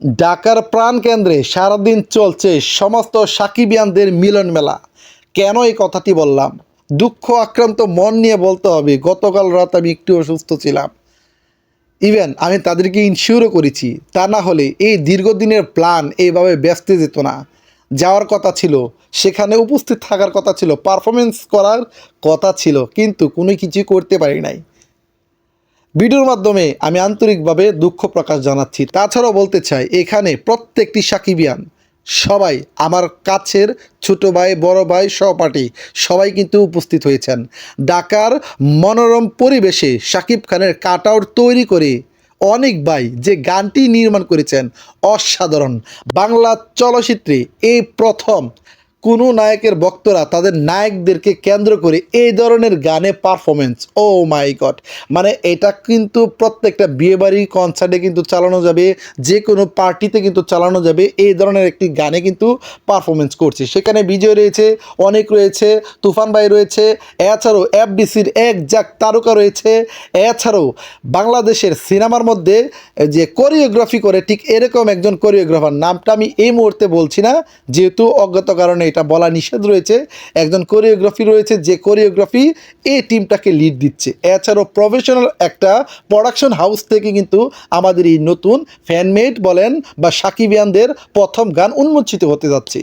ঢাকার প্রাণকেন্দ্রে সারাদিন চলছে সমস্ত সাকিবিয়ানদের মিলন মেলা। কেন এই কথাটি বললাম? দুঃখ, আক্রান্ত মন নিয়ে বলতে হবে। গতকাল রাত আমি একটু অসুস্থ ছিলাম। ইভেন আমি তাদেরকে ইনশিওরও করেছি। তা না হলে এই দীর্ঘদিনের প্ল্যান এইভাবে ব্যস্ত যেত না। যাওয়ার কথা ছিল, সেখানে উপস্থিত থাকার কথা ছিল পারফরমেন্স করার কথা ছিল, কিন্তু কোনো কিছু করতে পারি নাই। ভিডিওর মাধ্যমে আমি আন্তরিকভাবে দুঃখ প্রকাশ জানাচ্ছি। তাছাড়াও বলতে চাই, এখানে প্রত্যেকটি সাকিবিয়ান, সবাই আমার কাছের ছোট ভাই, বড় ভাই সহপাঠী, সবাই কিন্তু উপস্থিত হয়েছেন। ঢাকার মনোরম পরিবেশে সাকিব খানের কাট তৈরি করে অনেক ভাই যে গানটি নির্মাণ করেছেন, অসাধারণ। বাংলা চলচ্চিত্রে এই প্রথম কোনো নায়কের বক্তরা তাদের নায়কদেরকে কেন্দ্র করে এই ধরনের গানে পারফরমেন্স ও মাই গড মানে এটা কিন্তু প্রত্যেকটা বিয়েবাড়ি কনসার্টে কিন্তু চালানো যাবে যে কোনো পার্টিতে কিন্তু চালানো যাবে, এই ধরনের একটি গানে কিন্তু পারফরমেন্স করছে। সেখানে বিজয় রয়েছে, অনেক রয়েছে, তুফান ভাই রয়েছে, এছাড়াও এফডিসির এক জাক তারকা রয়েছে, এছাড়াও বাংলাদেশের সিনেমার মধ্যে যে কোরিওগ্রাফি করে, ঠিক এরকম একজন কোরিওগ্রাফার নামটা আমি এই মুহূর্তে বলছি না, যেহেতু অজ্ঞাত কারণে এটা বলা নিষেধ রয়েছে। একজন কোরিওগ্রাফি রয়েছে, যে কোরিওগ্রাফি এই টিমটাকে লিড দিচ্ছে। এছাড়াও প্রফেশনাল একটা প্রোডাকশন হাউস থেকে কিন্তু আমাদের এই নতুন ফ্যানমেড বলেন বা সাকিবিয়ানদের প্রথম গান উন্মোচিত হতে যাচ্ছে।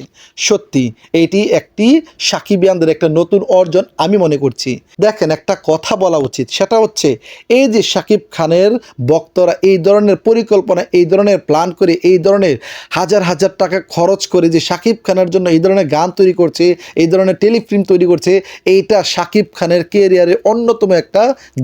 সত্যি, এটি একটি সাকিবিয়ানদের একটা নতুন অর্জন আমি মনে করছি। দেখেন, একটা কথা বলা উচিত, সেটা হচ্ছে, এই যে সাকিব খানের বক্তরা এই ধরনের পরিকল্পনা, এই ধরনের প্ল্যান করে, এই ধরনের হাজার হাজার টাকা খরচ করে যে সাকিব খানের জন্য এই ধরনের গান তৈরি করছে, এই ধরনের টেলিফিল্ম তৈরি করছে, এইটা সাকিব খানের কেরিয়ারের অন্যতম একটা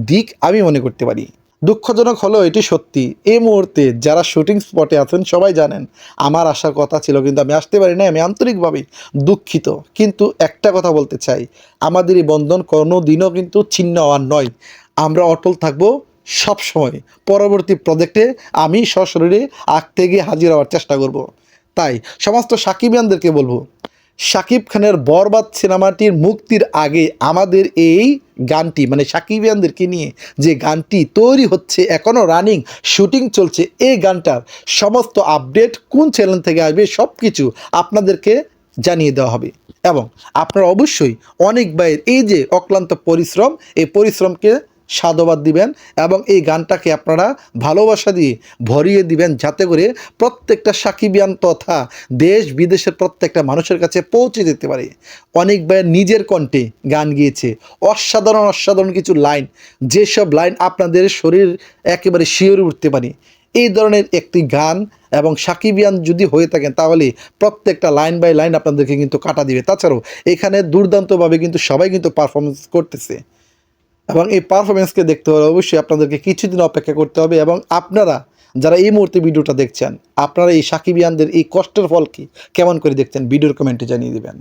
দিক আমি মনে করতে পারি। দুঃখজনক হলো এটি সত্যি। এই মুহূর্তে যারা শুটিং স্পটে আছেন সবাই জানেন, আমার আসার কথা ছিল কিন্তু আমি আসতে পারি না আমি আন্তরিকভাবে দুঃখিত। কিন্তু একটা কথা বলতে চাই, আমাদের এই বন্ধন কোনো দিনও কিন্তু ছিন্ন হওয়ার নয়। আমরা অটল থাকব সব সময় পরবর্তী প্রজেক্টে আমি সশরীরে আঁকতে গিয়ে হাজির হওয়ার চেষ্টা করব। তাই সমস্ত সাকিবিয়ানদেরকে বলব শাকিব খানের বরবাদ সিনেমাটির মুক্তির আগে আমাদের এই গানটি মানে সাকিবিয়ানদেরকে নিয়ে যে গানটি তৈরি হচ্ছে, এখনও রানিং শুটিং চলছে, এই গানটার সমস্ত আপডেট কোন চ্যানেল থেকে আসবে সব কিছু আপনাদেরকে জানিয়ে দেওয়া হবে। এবং আপনারা অবশ্যই অনেক ভাইয়ের এই যে অক্লান্ত পরিশ্রম, এই পরিশ্রমকে সাধুবাদ দিবেন এবং এই গানটাকে আপনারা ভালোবাসা দিয়ে ভরিয়ে দিবেন যাতে করে প্রত্যেকটা সাকিবিয়ান তথা দেশ বিদেশের প্রত্যেকটা মানুষের কাছে পৌঁছে যেতে পারে। অনেক ভাইয়ের নিজের কণ্ঠে গান গিয়েছে। অসাধারণ অসাধারণ কিছু লাইন। যেসব লাইন আপনাদের শরীর একেবারে শিওরে উঠতে পারে। এই ধরনের একটি গান এবং সাকিবিয়ান যদি হয়ে থাকেন তাহলে প্রত্যেকটা লাইন বাই লাইন আপনাদেরকে কিন্তু কাটা দিবে। তাছাড়াও এখানে দুর্দান্তভাবে কিন্তু সবাই কিন্তু পারফরমেন্স করতেছে। এবং এই পারফরমেন্সকে দেখতে হলে অবশ্যই আপনাদেরকে কিছুদিন অপেক্ষা করতে হবে এবং আপনারা যারা এই মুহূর্তে ভিডিওটা দেখছেন, আপনারা এই সাকিবিয়ানদের এই কষ্টের ফল কেমন করে দেখছেন, ভিডিওর কমেন্টে জানিয়ে দেবেন।